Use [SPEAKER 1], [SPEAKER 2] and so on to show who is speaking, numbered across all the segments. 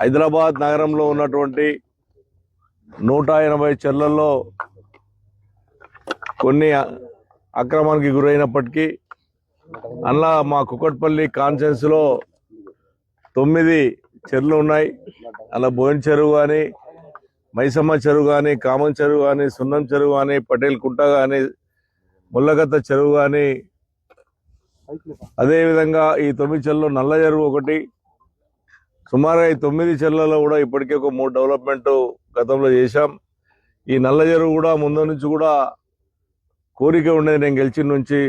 [SPEAKER 1] హైదరాబాద్ నగరంలో ఉన్నటువంటి నూట ఎనభై చెర్లలో కొన్ని అక్రమానికి గురైనప్పటికీ అలా మా కుకట్పల్లి కాన్ఫరెన్స్లో తొమ్మిది చెర్లు ఉన్నాయి. అలా బోయిన్ చెరువు కానీ మైసమ్మ చెరువు కానీ కామన్ చెరువు కానీ సున్నం చెరువు కానీ పటేల్ కుంట కానీ ముల్లగత్త చెరువు కానీ అదేవిధంగా ఈ తొమ్మిది చెరువులో నల్ల చెరువు ఒకటి సుమారుగా ఈ తొమ్మిది చెరువులలో కూడా ఇప్పటికే ఒక మూడు డెవలప్మెంట్ గతంలో చేశాం. ఈ నల్ల చెరువు కూడా ముందు నుంచి కూడా కోరిక ఉండేది. నేను గెలిచిన నుంచి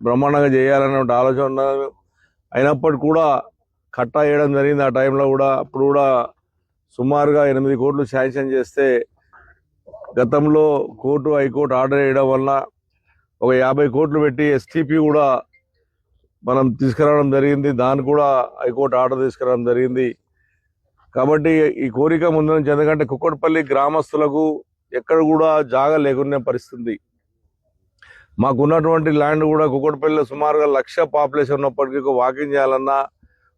[SPEAKER 1] బ్రహ్మాండంగా చేయాలనే ఆలోచన ఉన్నాను అయినప్పటికీ కూడా కట్టా వేయడం జరిగింది. ఆ టైంలో కూడా అప్పుడు కూడా సుమారుగా ఎనిమిది కోట్లు శాంక్షన్ చేస్తే గతంలో కోర్టు హైకోర్టు ఆర్డర్ వేయడం వల్ల ఒక యాభై కోట్లు పెట్టి ఎస్టీపీ కూడా మనం తీసుకురావడం జరిగింది. దాన్ని కూడా హైకోర్టు ఆర్డర్ తీసుకురావడం జరిగింది. కాబట్టి ఈ కోరిక ముందు నుంచి ఎందుకంటే కుక్కడపల్లి గ్రామస్తులకు ఎక్కడ కూడా జాగా లేకునే పరిస్థితి. మాకున్నటువంటి ల్యాండ్ కూడా కుక్కడపల్లిలో సుమారుగా లక్ష పాపులేషన్ ఉన్నప్పటికీ ఒక వాకింగ్ చేయాలన్నా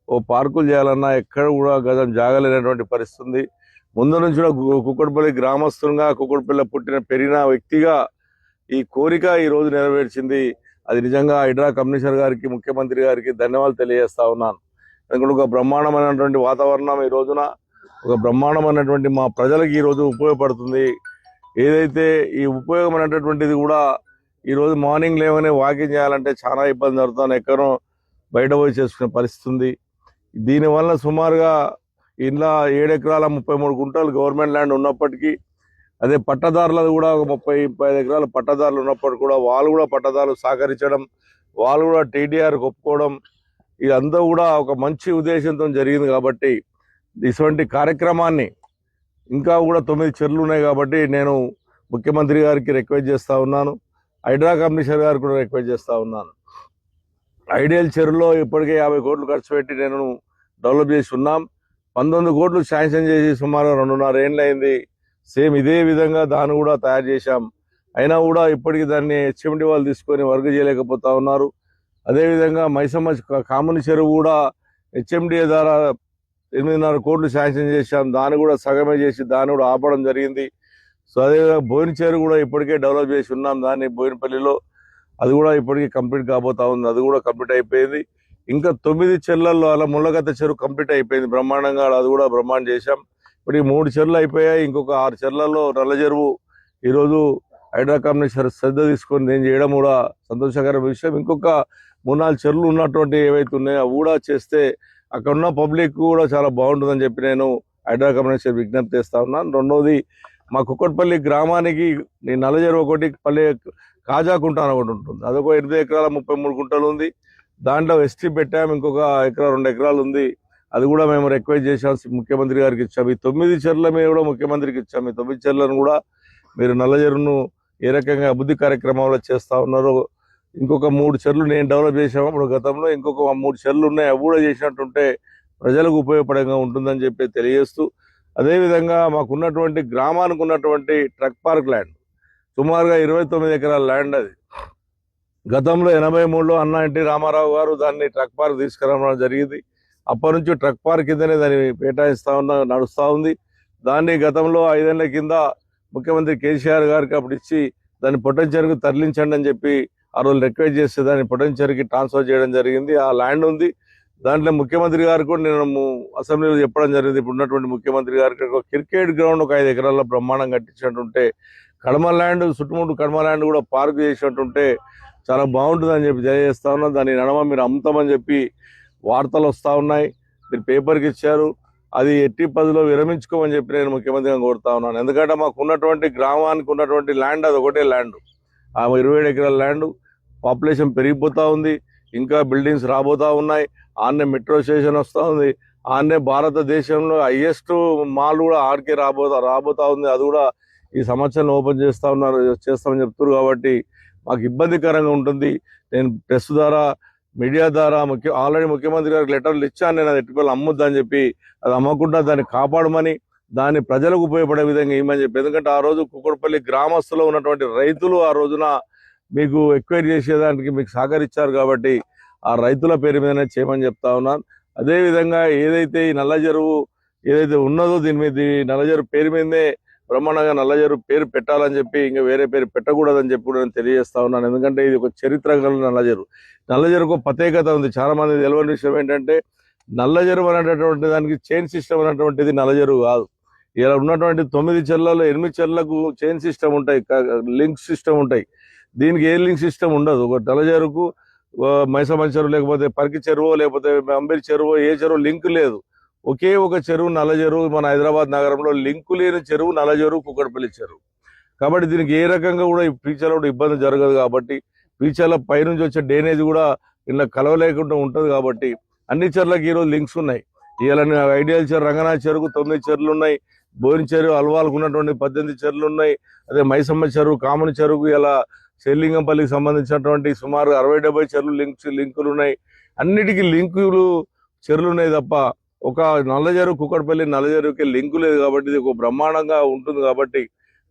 [SPEAKER 1] ఓ పార్కులు చేయాలన్నా ఎక్కడ కూడా గజం జాగలేనటువంటి పరిస్థితి. ఉంది. ముందు నుంచి కూడా కుక్కడపల్లి గ్రామస్తులుగా కుక్కడపల్లి పుట్టిన పెరిగిన వ్యక్తిగా ఈ కోరిక ఈ రోజు నెరవేర్చింది. అది నిజంగా హైడ్రా కమిషనర్ గారికి ముఖ్యమంత్రి గారికి ధన్యవాదాలు తెలియజేస్తా ఉన్నాను. ఒక బ్రహ్మాండమైనటువంటి వాతావరణం ఈ రోజున ఒక బ్రహ్మాండమైనటువంటి మా ప్రజలకు ఈ రోజు ఉపయోగపడుతుంది. ఏదైతే ఈ ఉపయోగమైనటువంటిది కూడా ఈ రోజు మార్నింగ్ లేవనే వాకింగ్ చేయాలంటే చాలా ఇబ్బంది జరుగుతుంది. ఎక్కడో బయట పోయి చేసుకునే పరిస్థితి ఉంది దీనివల్ల సుమారుగా ఇంట్లో ఏడు ఎకరాల ముప్పై మూడు గుంటలు గవర్నమెంట్ ల్యాండ్ ఉన్నప్పటికీ అదే పట్టదారులది కూడా ఒక ముప్పై ముప్పై ఐదు ఎకరాలు పట్టదారులు ఉన్నప్పటికీ కూడా వాళ్ళు కూడా పట్టదారులు సహకరించడం వాళ్ళు కూడా టీడీఆర్ ఒప్పుకోవడం ఇదంతా కూడా ఒక మంచి ఉద్దేశంతో జరిగింది కాబట్టి ఇటువంటి కార్యక్రమాన్ని ఇంకా కూడా తొమ్మిది చెర్లు ఉన్నాయి కాబట్టి నేను ముఖ్యమంత్రి గారికి రిక్వెస్ట్ చేస్తా ఉన్నాను. హైడ్రా కమిషనర్ గారికి కూడా రిక్వెస్ట్ చేస్తా ఉన్నాను. ఐడియల్ చెరువులో ఇప్పటికే యాభై కోట్లు ఖర్చు పెట్టి నేను డెవలప్ చేసి ఉన్నాం. పంతొమ్మిది కోట్లు శాంక్షన్ చేసి సుమారు రెండున్నర ఏళ్ళు అయింది సేమ్ ఇదే విధంగా దాన్ని కూడా తయారు చేశాం. అయినా కూడా ఇప్పటికి దాన్ని హెచ్ఎండి వాళ్ళు తీసుకొని వర్క్ చేయలేకపోతా ఉన్నారు. అదేవిధంగా మైసమ్మ కామని చెరువు కూడా హెచ్ఎండిఏ ద్వారా ఎనిమిదిన్నర కోట్లు శాంక్షన్ చేశాం. దాన్ని కూడా సగమే చేసి దాన్ని కూడా ఆపడం జరిగింది. సో అదేవిధంగా బోయిన చెరువు కూడా ఇప్పటికే డెవలప్ చేసి ఉన్నాం. దాన్ని బోయినపల్లిలో అది కూడా ఇప్పటికీ కంప్లీట్ కాబోతా ఉంది. అది కూడా కంప్లీట్ అయిపోయింది. ఇంకా తొమ్మిది చెర్లల్లో అలా ముళ్ళగత్త చెరువు కంప్లీట్ అయిపోయింది. బ్రహ్మాండంగా అది కూడా బ్రహ్మాండం చేశాం. ఇప్పుడు ఈ మూడు చెర్లు అయిపోయాయి. ఇంకొక ఆరు చెర్లలో నల్ల చెరువు ఈరోజు హైడ్రా కమిషనర్ శ్రద్ధ తీసుకొని నేను చేయడం కూడా సంతోషకరమైన విషయం. ఇంకొక మూడు నాలుగు చెర్లు ఉన్నటువంటి ఏవైతే ఉన్నాయో అవి కూడా చేస్తే అక్కడ ఉన్న పబ్లిక్ కూడా చాలా బాగుంటుందని చెప్పి నేను హైడ్రా కమిషనర్ విజ్ఞప్తి చేస్తా ఉన్నాను. రెండోది మా కుక్కట్పల్లి గ్రామానికి నేను నల్ల చెరువు ఒకటి పల్లె కాజా కుంట అని ఒకటి ఉంటుంది. అదొక ఎనిమిది ఎకరాల ముప్పై మూడు గుంటలు ఉంది. దాంట్లో ఎస్టీ పెట్టాము ఇంకొక ఎకరా రెండు ఎకరాలు ఉంది. అది కూడా మేము రిక్వెస్ట్ చేసాం ముఖ్యమంత్రి గారికి ఇచ్చాము ఈ తొమ్మిది చెర్ల మీద కూడా ముఖ్యమంత్రికి ఇచ్చాము ఈ తొమ్మిది చెర్లను కూడా మీరు నల్ల చెరువును ఏ రకంగా అభివృద్ధి కార్యక్రమాలు చేస్తా ఉన్నారో ఇంకొక మూడు చెర్లు నేను డెవలప్ చేసాము ఇప్పుడు గతంలో ఇంకొక మూడు చెర్లు ఉన్నాయి అవి కూడా చేసినట్టుంటే ప్రజలకు ఉపయోగపడంగా ఉంటుందని చెప్పి తెలియజేస్తూ అదేవిధంగా మాకు ఉన్నటువంటి గ్రామానికి ఉన్నటువంటి ట్రక్ పార్క్ ల్యాండ్ సుమారుగా ఇరవై తొమ్మిది ఎకరాల ల్యాండ్ అది. గతంలో ఎనభై మూడులో అన్న ఎన్టీ రామారావు గారు దాన్ని ట్రక్ పార్క్ తీసుకురావడం జరిగింది. అప్పటి నుంచి ట్రక్ పార్క్ కిందనే దాన్ని పేటాయిస్తా ఉన్న నడుస్తూ ఉంది. దాన్ని గతంలో ఐదేళ్ళ కింద ముఖ్యమంత్రి కేసీఆర్ గారికి అప్పుడు ఇచ్చి దాన్ని పొట్టంచెరుకు తరలించండి అని చెప్పి ఆ రోజు రిక్వెస్ట్ చేస్తే దాన్ని పొటెన్షియర్కి ట్రాన్స్ఫర్ చేయడం జరిగింది. ఆ ల్యాండ్ ఉంది. దాంట్లో ముఖ్యమంత్రి గారు కూడా నేను అసెంబ్లీలో చెప్పడం జరిగింది. ఇప్పుడు ఉన్నటువంటి ముఖ్యమంత్రి గారికి క్రికెట్ గ్రౌండ్ ఒక ఐదు ఎకరాల్లో బ్రహ్మాండం కట్టించినట్టుంటే కడమ ల్యాండ్ చుట్టుముట్టు కడమ ల్యాండ్ కూడా పార్క్ చేసినట్టుంటే చాలా బాగుంటుందని చెప్పి తెలియజేస్తా ఉన్నా. దాని నడమ మీరు అమ్ముతామని చెప్పి వార్తలు వస్తూ ఉన్నాయి. మీరు పేపర్కి ఇచ్చారు. అది ఎట్టి పదిలో విరమించుకోమని చెప్పి నేను ముఖ్యమంత్రిగా కోరుతా ఉన్నాను. ఎందుకంటే మాకు ఉన్నటువంటి గ్రామానికి ఉన్నటువంటి ల్యాండ్ అది ఒకటే ల్యాండ్ ఆ ఇరవై ఏడు ఎకరాల ల్యాండ్ పాపులేషన్ పెరిగిపోతూ ఉంది ఇంకా బిల్డింగ్స్ రాబోతా ఉన్నాయి. ఆన్నే మెట్రో స్టేషన్ వస్తూ ఉంది. ఆన్నే భారతదేశంలో హైయెస్ట్ మాల్ కూడా ఆడికే రాబోతా రాబోతా ఉంది. అది కూడా ఈ సంవత్సరం ఓపెన్ చేస్తూ ఉన్నారు చేస్తామని చెప్తున్నారు కాబట్టి మాకు ఇబ్బందికరంగా ఉంటుంది. నేను ప్రెస్ ద్వారా మీడియా ద్వారా ముఖ్య ఆల్రెడీ ముఖ్యమంత్రి గారికి లెటర్లు ఇచ్చాను నేను అది ఎట్టుకోవాలి అమ్మొద్దని చెప్పి అది అమ్మకుండా దాన్ని కాపాడమని దాన్ని ప్రజలకు ఉపయోగపడే విధంగా ఇవ్వమని చెప్పి. ఎందుకంటే ఆ రోజు కుక్కడపల్లి గ్రామస్తులో ఉన్నటువంటి రైతులు ఆ రోజున మీకు ఎక్వైరీ చేసేదానికి మీకు సహకరించారు కాబట్టి ఆ రైతుల పేరు మీదనే చేయమని చెప్తా ఉన్నాను. అదేవిధంగా ఏదైతే ఈ నల్ల చెరువు ఏదైతే ఉన్నదో దీని మీద నల్ల చెరువు పేరు మీదే బ్రహ్మాండంగా నల్ల చెరువు పేరు పెట్టాలని చెప్పి ఇంకా వేరే పేరు పెట్టకూడదని చెప్పి కూడా నేను తెలియజేస్తా ఉన్నాను. ఎందుకంటే ఇది ఒక చరిత్ర గల చెరువు నల్ల ఒక ప్రత్యేకత ఉంది. చాలా మంది తెలియని విషయం ఏంటంటే నల్ల చెరువు అనేటటువంటి దానికి చైన్ సిస్టమ్ అనేటువంటిది నల్ల చెరువు కాదు. ఇలా ఉన్నటువంటి తొమ్మిది చెర్లలో ఎనిమిది చెర్లకు చైన్ సిస్టమ్ ఉంటాయి. లింక్ సిస్టమ్ ఉంటాయి. దీనికి ఏ లింక్ సిస్టమ్ ఉండదు. ఒక నల్లజరుకు చెరుకు మైసమ్మ చెరువు లేకపోతే పరికి చెరువు లేకపోతే అంబేరి చెరువు ఏ చెరువు లింక్ లేదు. ఒకే ఒక చెరువు నల్ల చెరువు మన హైదరాబాద్ నగరంలో లింకు లేని చెరువు నల్ల చెరువు కుక్కడపల్లి చెరువు. కాబట్టి దీనికి ఏ రకంగా కూడా ఈ ఫ్యూచర్లో కూడా ఇబ్బంది జరగదు కాబట్టి ఫ్యూచర్లో పైనుంచి వచ్చే డ్రైనేజ్ కూడా ఇలా కలవలేకుండా ఉంటుంది కాబట్టి అన్ని చెర్లకు ఈరోజు లింక్స్ ఉన్నాయి. ఇలా ఐడియల్ చెరువు రంగనాథ్ చెరువు తొమ్మిది చెరువులు ఉన్నాయి. బోయిన చెరువు అల్వాలకు ఉన్నటువంటి పద్దెనిమిది చెరువులు ఉన్నాయి. అదే మైసమ్మ చెరువు కామన్ చెరువు ఇలా శ్రీలింగంపల్లికి సంబంధించినటువంటి సుమారు అరవై డెబ్బై చెరువులు లింక్స్ లింకులు ఉన్నాయి. అన్నిటికీ లింకులు చెరువులు ఉన్నాయి తప్ప ఒక నల్లజరువు కుక్కడపల్లి నల్లజరువుకి లింకు లేదు కాబట్టి ఇది ఒక బ్రహ్మాండంగా ఉంటుంది కాబట్టి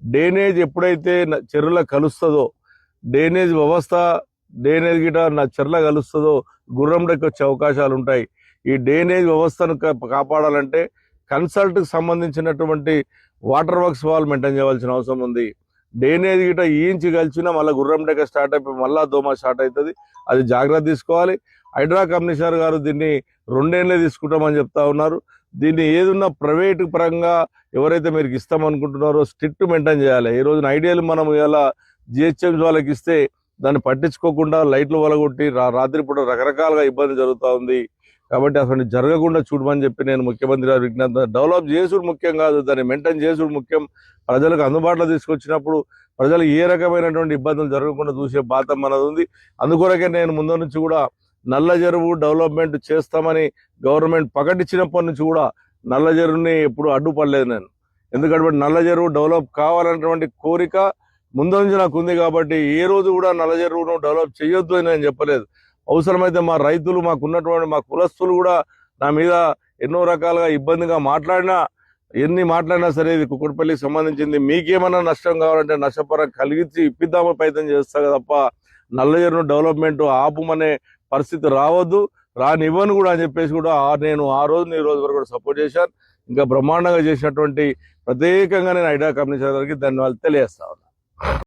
[SPEAKER 1] డ్రైనేజ్ ఎప్పుడైతే చెరువుల కలుస్తుందో డ్రైనేజ్ వ్యవస్థ డ్రైనేజ్ గిట నా చెర్ల కలుస్తుందో గుర్రం వచ్చే అవకాశాలు ఉంటాయి. ఈ డ్రైనేజ్ వ్యవస్థను కాపాడాలంటే కన్సల్ట్ సంబంధించినటువంటి వాటర్ వర్క్స్ వాళ్ళు మెయింటైన్ చేయవలసిన అవసరం ఉంది. డేనేది గిట ఈంచి కలిసినా మళ్ళీ గుర్రం డెక్క స్టార్ట్ అయిపోయి మళ్ళీ దోమ స్టార్ట్ అవుతుంది అది జాగ్రత్త తీసుకోవాలి. హైడ్రా కమిషనర్ గారు దీన్ని రెండేళ్ళే తీసుకుంటామని చెప్తా ఉన్నారు. దీన్ని ఏదున్నా ప్రైవేట్ పరంగా ఎవరైతే మీరు ఇస్తామనుకుంటున్నారో స్ట్రిక్ట్ మెయింటైన్ చేయాలి. ఈ రోజున ఐడియాలు మనం ఇలా జిహెచ్ఎంస్ వాళ్ళకి ఇస్తే దాన్ని పట్టించుకోకుండా లైట్లు వలగొట్టి రాత్రిపూట రకరకాలుగా ఇబ్బంది జరుగుతూ ఉంది. కాబట్టి అసలు జరగకుండా చూడమని చెప్పి నేను ముఖ్యమంత్రి గారు విజ్ఞప్తి డెవలప్ చేసుడు ముఖ్యం కాదు దాన్ని మెయింటైన్ చేసుడు ముఖ్యం. ప్రజలకు అందుబాటులో తీసుకొచ్చినప్పుడు ప్రజలు ఏ రకమైనటువంటి ఇబ్బందులు జరగకుండా చూసే బాధ మనది ఉంది. అందుకొరకే నేను ముందు నుంచి కూడా నల్ల చెరువు డెవలప్మెంట్ చేస్తామని గవర్నమెంట్ ప్రకటించినప్పటి నుంచి కూడా నల్ల చెరువుని ఎప్పుడు అడ్డుపడలేదు నేను. ఎందుకంటే నల్ల చెరువు డెవలప్ కావాలన్నటువంటి కోరిక ముందు నుంచి నాకు ఉంది కాబట్టి ఏ రోజు కూడా నల్ల చెరువును డెవలప్ చేయొద్దు అని నేను చెప్పలేదు. అవసరమైతే మా రైతులు మాకు ఉన్నటువంటి మా కులస్తులు కూడా నా మీద ఎన్నో రకాలుగా ఇబ్బందిగా మాట్లాడినా ఎన్ని మాట్లాడినా సరే ఇది కుక్కడపల్లికి సంబంధించింది. మీకేమైనా నష్టం కావాలంటే నష్టపరం కలిగించి ఇప్పిద్దామని ప్రయత్నం చేస్తా తప్ప నల్లజరును డెవలప్మెంట్ ఆపుమనే పరిస్థితి రావద్దు. రానివ్వను కూడా అని చెప్పేసి కూడా నేను ఆ రోజు ఈ రోజు వరకు కూడా సపోర్ట్ చేశాను. ఇంకా బ్రహ్మాండంగా చేసినటువంటి ప్రత్యేకంగా నేను ఐడియా కంపెనీ గారికి ధన్యవాదాలు తెలియజేస్తా